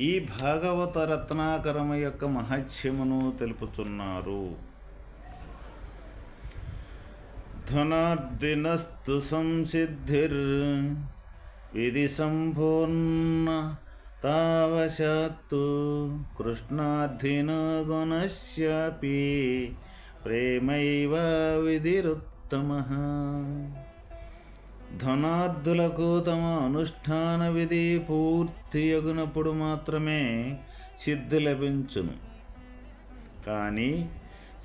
ఈ భాగవత రత్నాకరము యొక్క మహత్యమును తెలుపుతున్నారు. ధనార్దినస్తు సంసిద్ధిర్ విధి సంపూర్ణ తావశాత్తు కృష్ణార్థిన గుణశ్యాపి ప్రేమైవ విధిరుత్తమ. ధనార్థులకు తమ అనుష్ఠాన విధి పూర్తి అగునప్పుడు మాత్రమే సిద్ధి లభించును. కానీ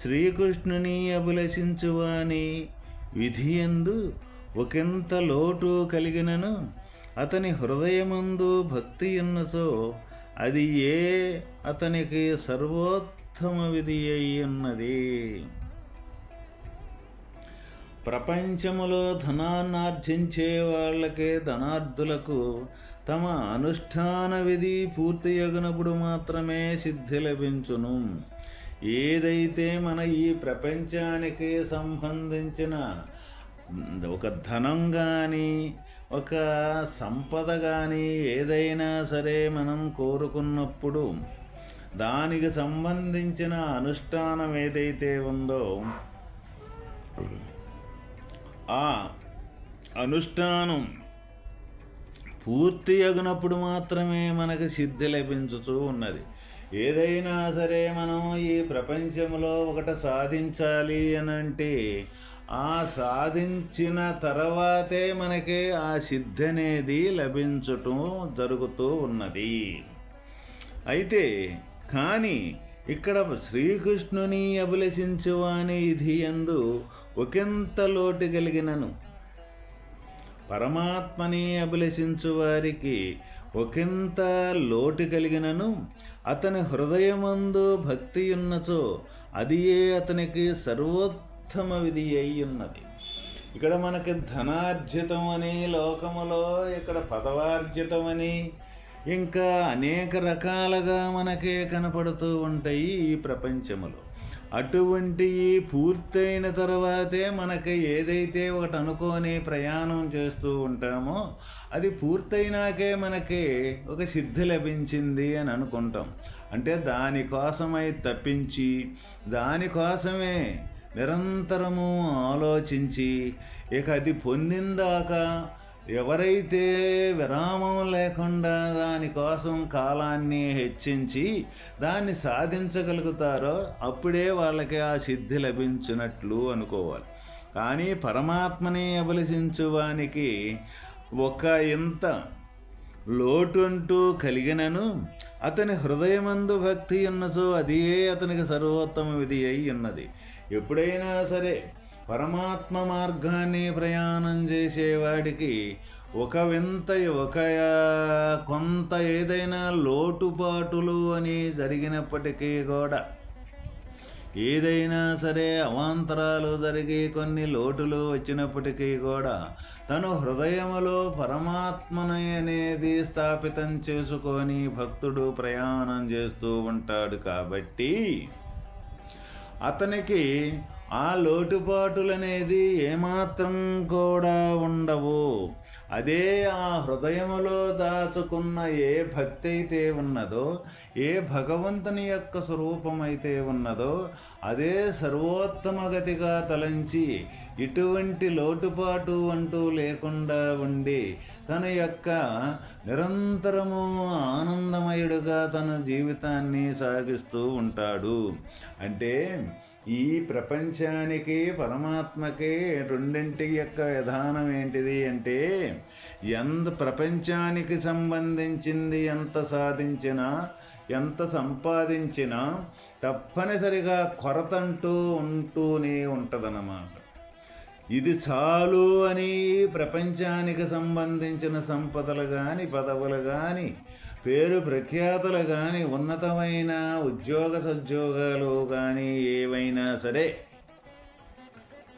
శ్రీకృష్ణుని అభిలషించువాని విధియందు ఒకంత లోటు కలిగినను అతని హృదయమందు భక్తి ఉన్నసో అది ఏ అతనికి సర్వోత్తమ విధి అయి ఉన్నది. ప్రపంచములో ధనాన్నార్జించే వాళ్ళకే ధనార్థులకు తమ అనుష్ఠాన విధి పూర్తి అగునప్పుడు మాత్రమే సిద్ధి లభించును. ఏదైతే మన ఈ ప్రపంచానికి సంబంధించిన ఒక ధనం కానీ ఒక సంపద కానీ ఏదైనా సరే మనం కోరుకున్నప్పుడు దానికి సంబంధించిన అనుష్ఠానం ఏదైతే ఉందో ఆ అనుష్ఠానం పూర్తి అగినప్పుడు మాత్రమే మనకు సిద్ధి లభించుతూ ఉన్నది. ఏదైనా సరే మనం ఈ ప్రపంచంలో ఒకటి సాధించాలి అని అంటే ఆ సాధించిన తర్వాతే మనకి ఆ సిద్ధి అనేది లభించటం జరుగుతూ ఉన్నది. అయితే కానీ ఇక్కడ శ్రీకృష్ణుని అభిలషించువాని ఇది ఎందు ఒకంత లోటు కలిగినను. పరమాత్మని అభిలషించు వారికి ఒకంత లోటు కలిగినను. అతని హృదయమందు భక్తి ఉన్నచో అది ఏ అతనికి సర్వోత్తమ విధి అయి ఉన్నది. ఇక్కడ మనకి ధనార్జితం అని లోకములో ఇక్కడ పదవార్జితమని ఇంకా అనేక రకాలుగా మనకే కనపడుతూ ఉంటాయి ఈ ప్రపంచములో. అటువంటి పూర్తయిన తర్వాతే మనకి ఏదైతే ఒకటి అనుకొని ప్రయాణం చేస్తూ ఉంటామో అది పూర్తయినాకే మనకి ఒక సిద్ధి లభించింది అని అనుకుంటాం. అంటే దానికోసమై తప్పించి దానికోసమే నిరంతరము ఆలోచించి ఇక అది పొందిందాక ఎవరైతే విరామం లేకుండా దానికోసం కాలాన్ని హెచ్చించి దాన్ని సాధించగలుగుతారో అప్పుడే వాళ్ళకి ఆ సిద్ధి లభించినట్లు అనుకోవాలి. కానీ పరమాత్మని అభిలషించువానికి ఒక ఇంత లోటుంటూ కలిగినను అతని హృదయమందు భక్తి ఉన్నచో అదే అతనికి సర్వోత్తమ విధి అయి ఉన్నది. ఎప్పుడైనా సరే పరమాత్మ మార్గాన్ని ప్రయాణం చేసేవాడికి ఒక వింత ఒక కొంత ఏదైనా లోటుపాటులు అని జరిగినప్పటికీ కూడా ఏదైనా సరే అవాంతరాలు జరిగి కొన్ని లోటులు వచ్చినప్పటికీ కూడా తను హృదయములో పరమాత్మను అనేది స్థాపితం చేసుకొని భక్తుడు ప్రయాణం చేస్తూ ఉంటాడు కాబట్టి అతనికి ఆ లోటుపాటులనేది ఏమాత్రం కూడా ఉండవు. అదే ఆ హృదయములో దాచుకున్న ఏ భక్తి అయితే ఉన్నదో ఏ భగవంతుని యొక్క స్వరూపమైతే ఉన్నదో అదే సర్వోత్తమ గతిగా తలంచి ఇటువంటి లోటుపాటు అంటూ లేకుండా ఉండి తన యొక్క నిరంతరము ఆనందమయుడుగా తన జీవితాన్ని సాగిస్తూ ఉంటాడు. అంటే ఈ ప్రపంచానికి పరమాత్మకి రెండింటి యొక్క విధానం ఏంటిది అంటే ఎంత ప్రపంచానికి సంబంధించింది ఎంత సాధించినా ఎంత సంపాదించినా తప్పనిసరిగా కొరతంటూ ఉంటూనే ఉంటుందన్నమాట. ఇది చాలు అని ప్రపంచానికి సంబంధించిన సంపదలు కానీ పదవులు కానీ పేరు ప్రఖ్యాతులు కానీ ఉన్నతమైన ఉద్యోగ సద్యోగాలు కానీ ఏవైనా సరే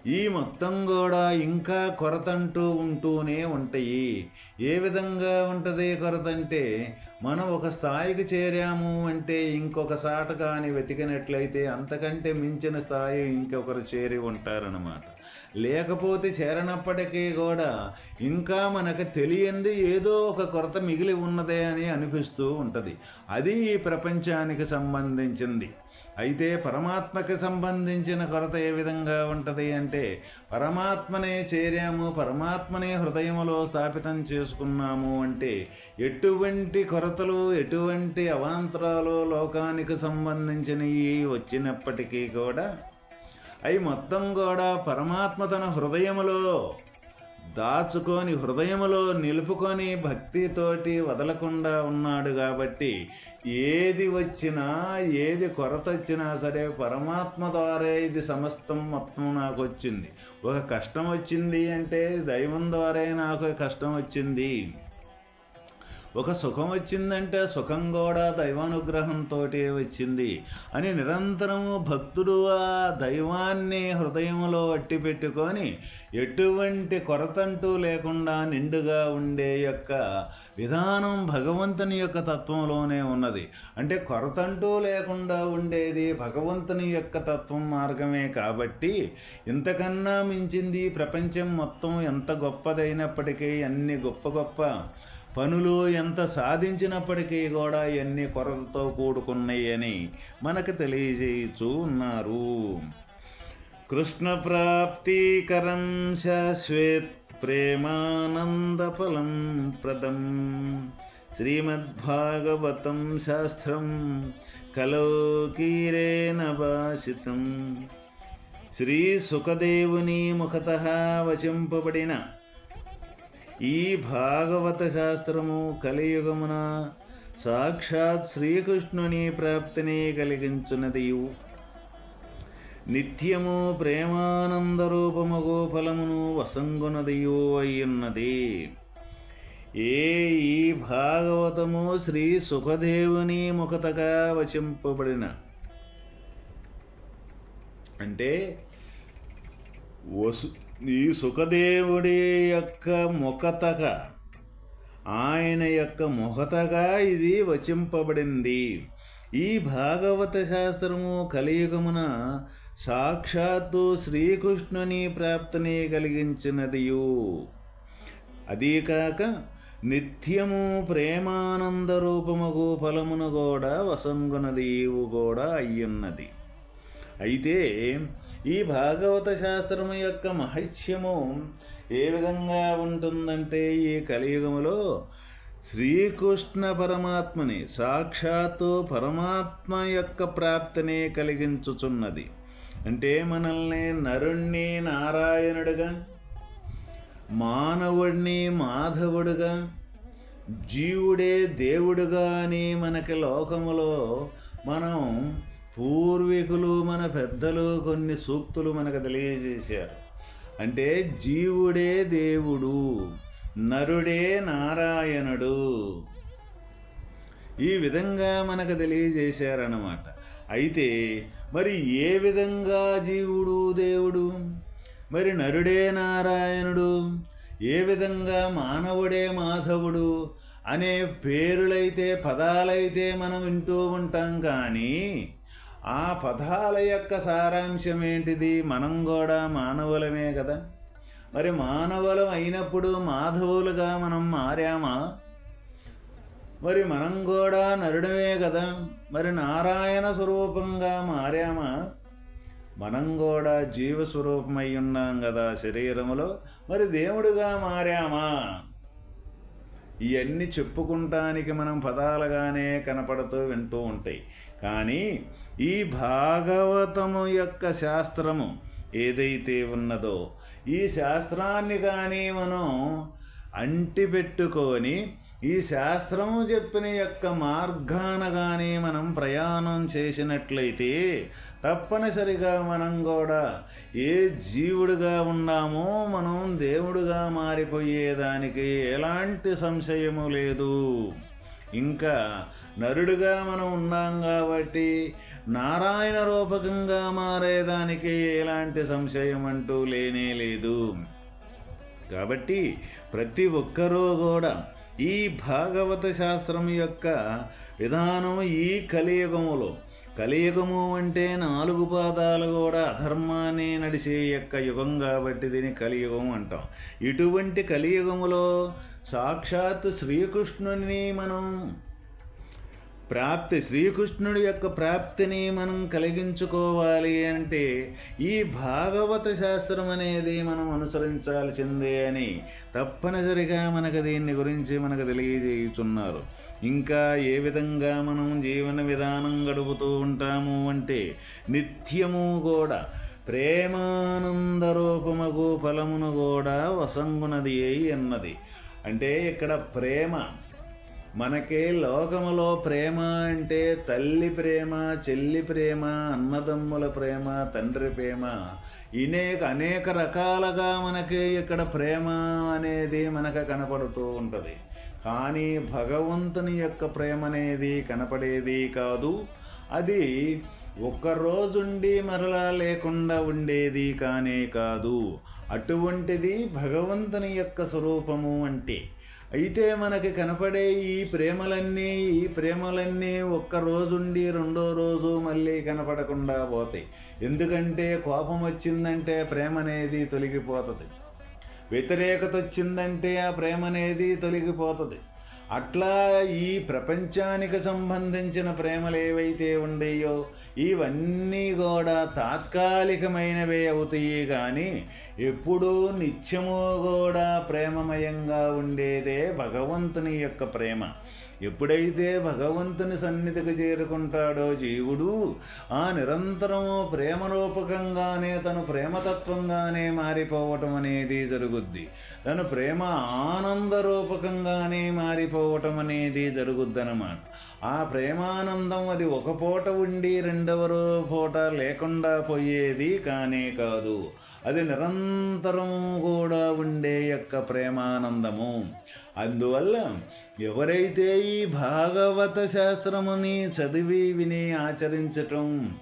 ఈ మొత్తం కూడా ఇంకా కొరతంటూ ఉంటూనే ఉంటాయి. ఏ విధంగా ఉంటుంది కొరత అంటే మనం ఒక స్థాయికి చేరాము అంటే ఇంకొక సాట కానీ వెతికినట్లయితే అంతకంటే మించిన స్థాయి ఇంకొకరు చేరి ఉంటారన్నమాట. లేకపోతే చేరనప్పటికీ కూడా ఇంకా మనకు తెలియంది ఏదో ఒక కొరత మిగిలి ఉన్నదే అని అనిపిస్తూ ఉంటుంది. అది ఈ ప్రపంచానికి సంబంధించింది. అయితే పరమాత్మకి సంబంధించిన కొరత ఏ విధంగా ఉంటుంది అంటే పరమాత్మనే చేరాము పరమాత్మనే హృదయంలో స్థాపితం చేసుకున్నాము అంటే ఎటువంటి కొరతలు ఎటువంటి అవాంతరాలు లోకానికి సంబంధించినవి వచ్చినప్పటికీ కూడా అవి మొత్తం కూడా పరమాత్మ తన హృదయములో దాచుకొని హృదయములో నిలుపుకొని భక్తితోటి వదలకుండా ఉన్నాడు కాబట్టి ఏది వచ్చినా ఏది కొరత వచ్చినా సరే పరమాత్మ ద్వారా ఇది సమస్తం మొత్తం నాకు వచ్చింది. ఒక కష్టం వచ్చింది అంటే దైవం ద్వారా నాకు కష్టం వచ్చింది. ఒక సుఖం వచ్చిందంటే సుఖం కూడా దైవానుగ్రహంతో వచ్చింది అని నిరంతరము భక్తుడు ఆ దైవాన్ని హృదయంలో అట్టి పెట్టుకొని ఎటువంటి కొరతంటూ లేకుండా నిండుగా ఉండే యొక్క విధానం భగవంతుని యొక్క తత్వంలోనే ఉన్నది. అంటే కొరతంటూ లేకుండా ఉండేది భగవంతుని యొక్క తత్వం మార్గమే కాబట్టి ఇంతకన్నా మించింది ప్రపంచం మొత్తం ఎంత గొప్పదైనప్పటికీ అన్ని గొప్ప గొప్ప పనులు ఎంత సాధించినప్పటికీ కూడా ఎన్ని కొరతతో కూడుకున్నాయని మనకు తెలియజేయచూ ఉన్నారు. కృష్ణ ప్రాప్తికరం శాశ్వత్ ప్రేమానందఫలం ప్రదం. శ్రీమద్భాగవతం శాస్త్రం కలౌకీరేణ భాషితం. శ్రీ సుఖదేవుని ముఖత వచింపబడిన ఈ భాగవత శాస్త్రము కలియుగమున సాక్షాత్ శ్రీకృష్ణుని ప్రాప్తిని కలిగించున్నదియు నిత్యము ప్రేమానంద రూపముగు ఫలమును వసంగునదియు అయ్యున్నది. ఏ ఈ భాగవతము శ్రీ సుఖదేవుని ముఖతగా వచింపబడిన? అంటే వసు ఈ సుఖదేవుడి యొక్క ముఖతగా ఆయన యొక్క ముఖతగా ఇది వచింపబడింది. ఈ భాగవత శాస్త్రము కలియుగమున సాక్షాత్తు శ్రీకృష్ణుని ప్రాప్తిని కలిగించినదియు. అదీకాక నిత్యము ప్రేమానంద రూపముగు ఫలమును కూడా వసంగునదీవు కూడా అయ్యున్నది. అయితే ఈ భాగవత శాస్త్రము యొక్క మహత్యము ఏ విధంగా ఉంటుందంటే ఈ కలియుగములో శ్రీకృష్ణ పరమాత్మని సాక్షాత్తు పరమాత్మ యొక్క ప్రాప్తిని కలిగించుచున్నది. అంటే మనల్ని నరుణ్ణి నారాయణుడుగా మానవుడిని మాధవుడుగా జీవుడే దేవుడుగా అని మనకి లోకములో మనం పూర్వీకులు మన పెద్దలు కొన్ని సూక్తులు మనకు తెలియజేశారు. అంటే జీవుడే దేవుడు నరుడే నారాయణుడు. ఈ విధంగా మనకు తెలియజేశారన్నమాట. అయితే మరి ఏ విధంగా జీవుడు దేవుడు? మరి నరుడే నారాయణుడు ఏ విధంగా మానవుడే మాధవుడు అనే పేరులైతే పదాలైతే మనం వింటూ ఉంటాం కానీ ఆ పదాల యొక్క సారాంశం ఏంటిది? మనం కూడా మానవులమే కదా. మరి మానవులం అయినప్పుడు మాధవులుగా మనం మారామా? మరి మనం కూడా నరుడమే కదా. మరి నారాయణ స్వరూపంగా మారామా? మనం కూడా జీవస్వరూపమై ఉన్నాం కదా శరీరములో. మరి దేవుడుగా మారామా? ఇవన్నీ చెప్పుకుంటానికి మనం పదాలుగానే కనపడుతూ వింటూ ఉంటాయి. కానీ ఈ భాగవతము యొక్క శాస్త్రము ఏదైతే ఉన్నదో ఈ శాస్త్రాన్ని కానీ మనం అంటిపెట్టుకొని ఈ శాస్త్రము చెప్పిన యొక్క మార్గాన కానీ మనం ప్రయాణం చేసినట్లయితే తప్పనిసరిగా మనం కూడా ఏ జీవుడుగా ఉన్నామో మనం దేవుడుగా మారిపోయేదానికి ఎలాంటి సంశయము లేదు. ఇంకా నరుడుగా మనం ఉన్నాం కాబట్టి నారాయణ రూపకంగా మారేదానికి ఎలాంటి సంశయం అంటూ లేనే లేదు. కాబట్టి ప్రతి ఒక్కరూ కూడా ఈ భాగవత శాస్త్రం యొక్క విధానం ఈ కలియుగములో. కలియుగము అంటే నాలుగు పాదాలు కూడా అధర్మాన్ని నడిచే యొక్క యుగం కాబట్టి దీని కలియుగం అంటాం. ఇటువంటి కలియుగములో సాక్షాత్ శ్రీకృష్ణుని మనం ప్రాప్తి శ్రీకృష్ణుడి యొక్క ప్రాప్తిని మనం కలిగించుకోవాలి అంటే ఈ భాగవత శాస్త్రం అనేది మనం అనుసరించాల్సిందే అని తప్పనిసరిగా మనకు దీన్ని గురించి మనకు తెలియజేయుచున్నారు. ఇంకా ఏ విధంగా మనం జీవన విధానం గడుపుతూ ఉంటాము అంటే నిత్యము కూడా ప్రేమానంద రూపమగు ఫలమును కూడా వసంగునది అయి అన్నది అంటే ఇక్కడ ప్రేమ మనకి లోకములో ప్రేమ అంటే తల్లి ప్రేమ చెల్లి ప్రేమ అన్నదమ్ముల ప్రేమ తండ్రి ప్రేమ. ఇనేక అనేక రకాలుగా మనకి ఇక్కడ ప్రేమ అనేది మనకు కనపడుతూ ఉంటుంది. కానీ భగవంతుని యొక్క ప్రేమ అనేది కనపడేది కాదు. అది ఒక్కరోజుండి మరలా లేకుండా ఉండేది కానే కాదు. అటువంటిది భగవంతుని యొక్క స్వరూపము అంటే. అయితే మనకి కనపడే ఈ ప్రేమలన్నీ ఈ ప్రేమలన్నీ ఒక్క రోజుండి రెండో రోజు మళ్ళీ కనపడకుండా పోతాయి. ఎందుకంటే కోపం వచ్చిందంటే ప్రేమ అనేది తొలగిపోతుంది. వ్యతిరేకత వచ్చిందంటే ఆ ప్రేమ అనేది తొలగిపోతుంది. అట్లా ఈ ప్రపంచానికి సంబంధించిన ప్రేమలు ఏవైతే ఉండేయో ఇవన్నీ కూడా తాత్కాలికమైనవే అవుతాయి కానీ ఎప్పుడూ నిత్యము కూడా ప్రేమమయంగా ఉండేదే భగవంతుని యొక్క ప్రేమ. ఎప్పుడైతే భగవంతుని సన్నిధికి చేరుకుంటాడో జీవుడు ఆ నిరంతరము ప్రేమరూపకంగానే తను ప్రేమతత్వంగానే మారిపోవటం అనేది జరుగుద్ది. తను ప్రేమ ఆనంద రూపకంగానే మారిపోవటం అనేది జరుగుద్దనమాట ఆ ప్రేమానందం అది ఒక పూట ఉండి రెండవ పూట లేకుండా పోయేది కానే కాదు. అది నిరంతరం కూడా ఉండే యొక్క ప్రేమానందము. అందువల్ల ఎవరైతే ఈ భాగవత శాస్త్రముని చదివి విని ఆచరించటం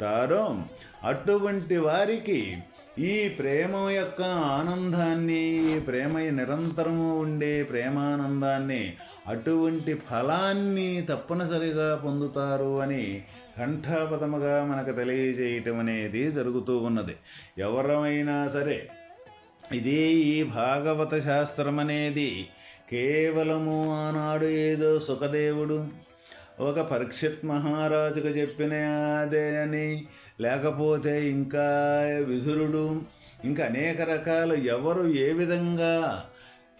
తారో అటువంటి వారికి ఈ ప్రేమ యొక్క ఆనందాన్ని ఈ ప్రేమ నిరంతరము ఉండే ప్రేమానందాన్ని అటువంటి ఫలాన్ని తప్పనిసరిగా పొందుతారు అని కంఠాపదముగా మనకు తెలియజేయటం అనేది జరుగుతూ ఉన్నది. ఎవరమైనా సరే ఇది ఈ భాగవత శాస్త్రం అనేది కేవలము ఆనాడు ఏదో సుఖదేవుడు. ఒక పరీక్షిత్ మహారాజుకు చెప్పిన అదేనని లేకపోతే ఇంకా విధురుడు ఇంకా అనేక రకాలు ఎవరు ఏ విధంగా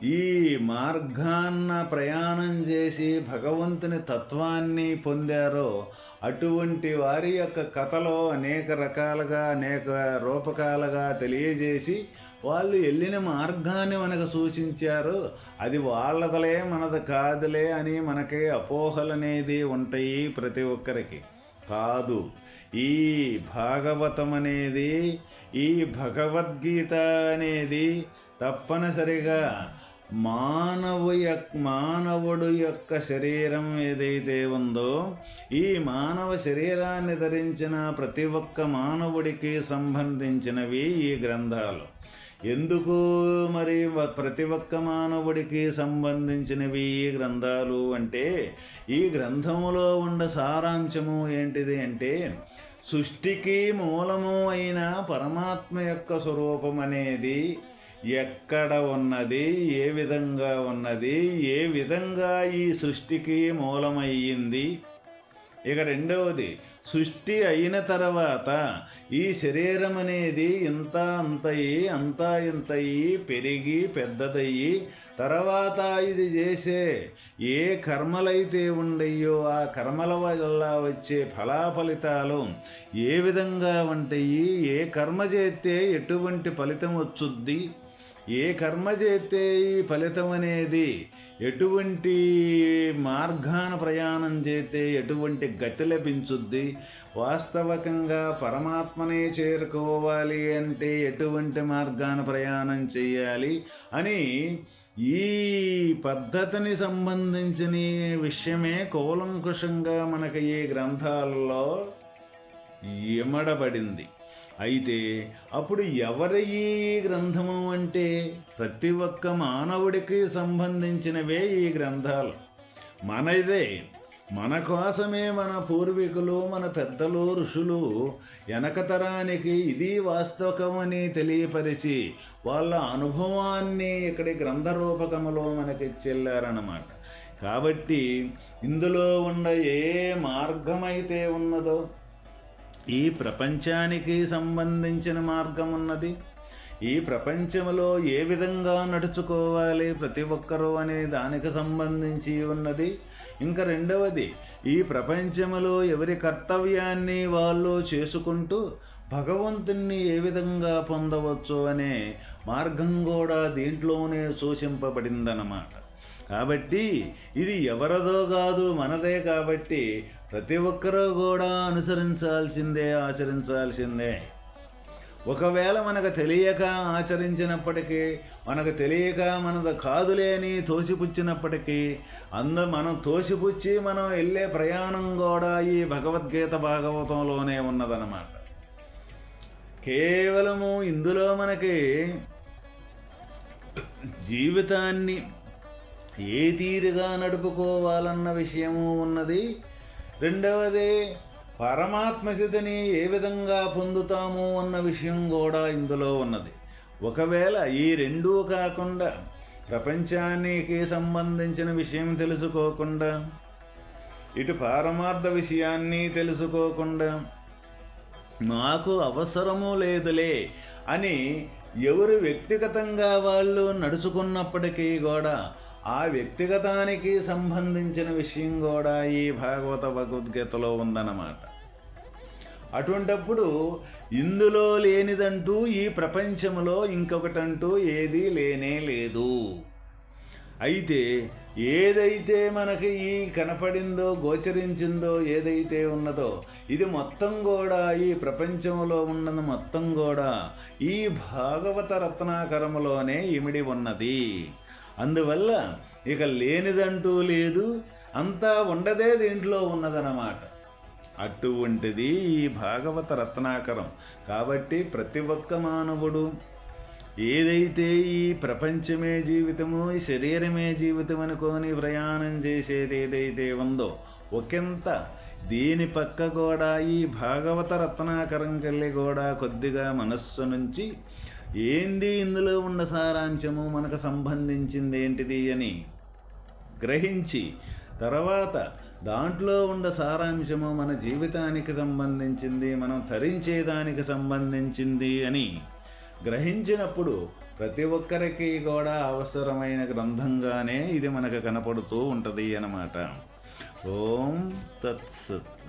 ఈ మార్గాన్న ప్రయాణం చేసి భగవంతుని తత్వాన్ని పొందారో అటువంటి వారి యొక్క కథలో అనేక రకాలుగా అనేక రూపకాలుగా తెలియజేసి వాళ్ళు వెళ్ళిన మార్గాన్ని మనకు సూచించారు. అది వాళ్ళదలే మనది కాదులే అని మనకి అపోహలు అనేది ఉంటాయి ప్రతి ఒక్కరికి. కాదు ఈ భాగవతం అనేది ఈ భగవద్గీత అనేది తప్పనిసరిగా మానవు యొక్క మానవుడు యొక్క శరీరం ఏదైతే ఉందో ఈ మానవ శరీరాన్ని ధరించిన ప్రతి ఒక్క మానవుడికి సంబంధించినవి ఈ గ్రంథాలు. ఎందుకు మరి ప్రతి ఒక్క మానవుడికి సంబంధించినవి ఈ గ్రంథాలు అంటే ఈ గ్రంథములో ఉన్న సారాంశము ఏంటిది అంటే సృష్టికి మూలము అయిన పరమాత్మ యొక్క స్వరూపం అనేది ఎక్కడ ఉన్నది ఏ విధంగా ఉన్నది ఏ విధంగా ఈ సృష్టికి మూలమయ్యింది ఇక రెండవది సృష్టి అయిన తర్వాత ఈ శరీరం అనేది ఇంత అంతయి అంతా ఇంతయి పెరిగి పెద్దదయ్యి తర్వాత ఇది చేసే ఏ కర్మలైతే ఉండయో ఆ కర్మల వల్ల వచ్చే ఫలాఫలితాలు ఏ విధంగా ఉంటాయి ఏ కర్మ చేస్తే ఎటువంటి ఫలితం వచ్చుద్ది? ఏ కర్మ చేస్తే ఈ ఫలితం అనేది ఎటువంటి మార్గాన ప్రయాణం చేస్తే ఎటువంటి గతి లభించుద్ది? వాస్తవకంగా పరమాత్మనే చేరుకోవాలి అంటే ఎటువంటి మార్గాన ప్రయాణం చేయాలి అని ఈ పద్ధతిని సంబంధించిన విషయమే కూలంకుషంగా మనకి ఈ గ్రంథాల్లో ఇమడబడింది అయితే అప్పుడు ఎవరి ఈ గ్రంథము అంటే? ప్రతి ఒక్క మానవుడికి సంబంధించినవే ఈ గ్రంథాలు. మనదే మన కోసమే మన పూర్వీకులు మన పెద్దలు ఋషులు వెనకతరానికి ఇది వాస్తవకమని తెలియపరిచి వాళ్ళ అనుభవాన్ని ఇక్కడి గ్రంథ రూపకములో మనకి చెల్లారన్నమాట కాబట్టి ఇందులో ఉన్న ఏ మార్గమైతే ఉన్నదో ఈ ప్రపంచానికి సంబంధించిన మార్గం ఉన్నది ఈ ప్రపంచంలో ఏ విధంగా నడుచుకోవాలి ప్రతి ఒక్కరూ అనే దానికి సంబంధించి ఉన్నది. ఇంకా రెండవది ఈ ప్రపంచంలో ఎవరి కర్తవ్యాన్ని వాళ్ళు చేసుకుంటూ భగవంతుణ్ణి ఏ విధంగా పొందవచ్చు అనే మార్గం కూడా దీంట్లోనే సూచింపబడిందన్నమాట. కాబట్టి ఇది ఎవరిదో కాదు మనదే కాబట్టి ప్రతి ఒక్కరూ కూడా అనుసరించాల్సిందే ఆచరించాల్సిందే. ఒకవేళ మనకు తెలియక ఆచరించినప్పటికీ మనకు తెలియక మనది కాదులే అని తోసిపుచ్చినప్పటికీ అంద మనం తోసిపుచ్చి మనం వెళ్ళే ప్రయాణం కూడా ఈ భగవద్గీత భాగవతంలోనే ఉన్నదన్నమాట. కేవలము ఇందులో మనకి జీవితాన్ని ఏ తీరుగా నడుపుకోవాలన్న విషయము ఉన్నది రెండవది పరమాత్మ స్థితిని ఏ విధంగా పొందుతాము అన్న విషయం కూడా ఇందులో ఉన్నది. ఒకవేళ ఈ రెండూ కాకుండా ప్రపంచానికి సంబంధించిన విషయం తెలుసుకోకుండా ఇటు పారమార్థ విషయాన్ని తెలుసుకోకుండా నాకు అవసరము లేదులే అని ఎవరు వ్యక్తిగతంగా వాళ్ళు నడుచుకున్నప్పటికీ కూడా ఆ వ్యక్తిగతానికి సంబంధించిన విషయం కూడా ఈ భాగవత భగవద్గీతలో ఉందన్నమాట. అటువంటప్పుడు ఇందులో లేనిదంటూ ఈ ప్రపంచంలో ఇంకొకటంటూ ఏదీ లేనే లేదు. అయితే ఏదైతే మనకి ఈ కనపడిందో గోచరించిందో ఏదైతే ఉన్నదో ఇది మొత్తం కూడా ఈ ప్రపంచంలో ఉన్నది మొత్తం కూడా ఈ భాగవత రత్నాకరములోనే ఇమిడి ఉన్నది. అందువల్ల ఇక లేనిదంటూ లేదు అంతా ఉండదే దీంట్లో ఉన్నదన్నమాట. అటువంటిది ఈ భాగవత రత్నాకరం. కాబట్టి ప్రతి ఒక్క మానవుడు ఏదైతే ఈ ప్రపంచమే జీవితము ఈ శరీరమే జీవితం అనుకోని ప్రయాణం చేసేది ఏదైతే ఉందో ఒకంత దీని పక్క కూడా ఈ భాగవత రత్నాకరం కల్లి కూడా కొద్దిగా మనస్సు నుంచి ఏంది ఇందులో ఉన్న సారాంశము? మనకు సంబంధించింది ఏంటిది అని గ్రహించి తర్వాత దాంట్లో ఉన్న సారాంశము మన జీవితానికి సంబంధించింది మనం ధరించేదానికి సంబంధించింది అని గ్రహించినప్పుడు ప్రతి ఒక్కరికి కూడా అవసరమైన గ్రంథంగానే ఇది మనకు కనపడుతూ ఉంటుంది అన్నమాట. ఓం తత్సత్.